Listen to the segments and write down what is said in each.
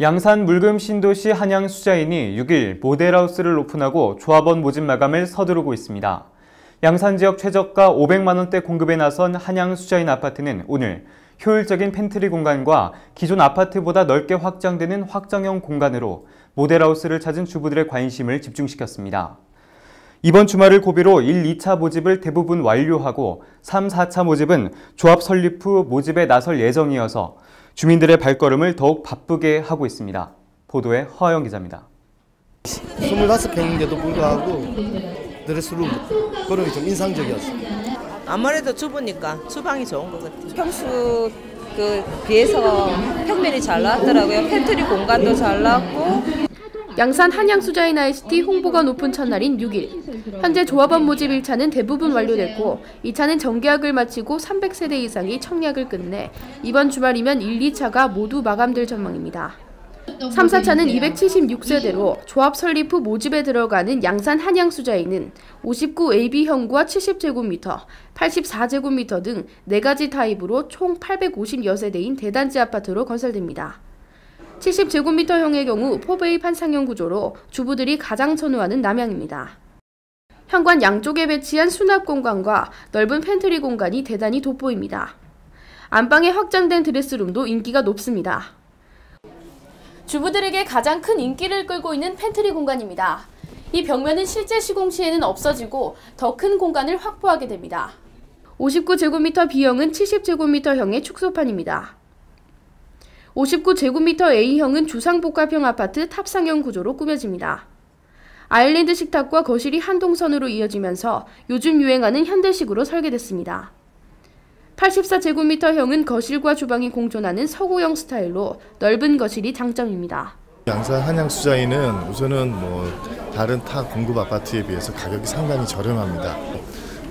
양산 물금 신도시 한양 수자인이 6일 모델하우스를 오픈하고 조합원 모집 마감을 서두르고 있습니다. 양산 지역 최저가 500만 원대 공급에 나선 한양 수자인 아파트는 오늘 효율적인 팬트리 공간과 기존 아파트보다 넓게 확장되는 확장형 공간으로 모델하우스를 찾은 주부들의 관심을 집중시켰습니다. 이번 주말을 고비로 1, 2차 모집을 대부분 완료하고 3, 4차 모집은 조합 설립 후 모집에 나설 예정이어서 주민들의 발걸음을 더욱 바쁘게 하고 있습니다. 보도에 허영 기자입니다. 25평인데도 불구하고 드레스룸 게좀 인상적이었어요. 아무래도 좁으니까 주방이 좋은 것 같아요. 평수 그 비해서 평면이 잘 나왔더라고요. 팬트리 공간도 잘 나왔고 양산 한양수자인 ICT 홍보가 높은 첫날인 6일. 현재 조합원 모집 1차는 대부분 완료됐고 2차는 정계약을 마치고 300세대 이상이 청약을 끝내 이번 주말이면 1, 2차가 모두 마감될 전망입니다. 3, 4차는 276세대로 조합 설립 후 모집에 들어가는 양산 한양수자인은 59 AB형과 70제곱미터, 84제곱미터 등 4가지 타입으로 총 850여세대인 대단지 아파트로 건설됩니다. 70제곱미터형의 경우 포베이 판상형 구조로 주부들이 가장 선호하는 남향입니다. 현관 양쪽에 배치한 수납 공간과 넓은 팬트리 공간이 대단히 돋보입니다. 안방에 확장된 드레스룸도 인기가 높습니다. 주부들에게 가장 큰 인기를 끌고 있는 팬트리 공간입니다. 이 벽면은 실제 시공 시에는 없어지고 더 큰 공간을 확보하게 됩니다. 59제곱미터 B형은 70제곱미터형의 축소판입니다. 59제곱미터 A형은 주상복합형 아파트 탑상형 구조로 꾸며집니다. 아일랜드 식탁과 거실이 한 동선으로 이어지면서 요즘 유행하는 현대식으로 설계됐습니다. 84제곱미터형은 거실과 주방이 공존하는 서구형 스타일로 넓은 거실이 장점입니다. 양산 한양 수자인은 우선은 뭐 다른 타 공급 아파트에 비해서 가격이 상당히 저렴합니다.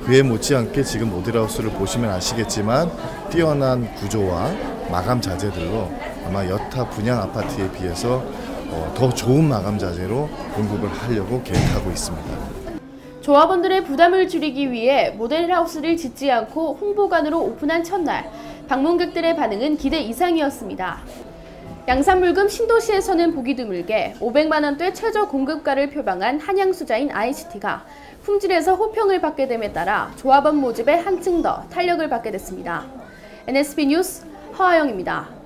그에 못지않게 지금 모델하우스를 보시면 아시겠지만 뛰어난 구조와 마감 자재들로 아마 여타 분양 아파트에 비해서 어, 더 좋은 마감 자재로 공급을 하려고 계획하고 있습니다. 조합원들의 부담을 줄이기 위해 모델하우스를 짓지 않고 홍보관으로 오픈한 첫날 방문객들의 반응은 기대 이상이었습니다. 양산물금 신도시에서는 보기 드물게 500만 원대 최저 공급가를 표방한 한양수자인 ICT가 품질에서 호평을 받게 됨에 따라 조합원 모집에 한층 더 탄력을 받게 됐습니다. NSP 뉴스 허아영입니다.